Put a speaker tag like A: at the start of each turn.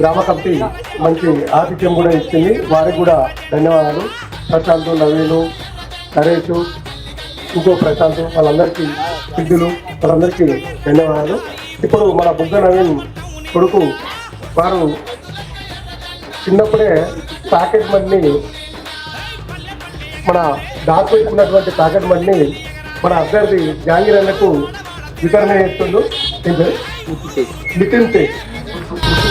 A: గ్రామ కమిటీ మంచి ఆతిథ్యం కూడా ఇచ్చింది. వారికి కూడా ధన్యవాదాలు. ప్రశాంత్ నవీను నరేష్ ఇంకో ప్రశాంత్ వాళ్ళందరికీ సిద్ధులు వాళ్ళందరికీ ధన్యవాదాలు. ఇప్పుడు మన బుగ్గ నవీన్ కొడుకు వారు చిన్నప్పుడే ప్యాకెట్ మనీని మన దాచిపెట్టుకున్నటువంటి ప్యాకెట్ మనీని మన అభ్యర్థి జాంగీర్ అన్నకు गिटार तो लो नितिन तेज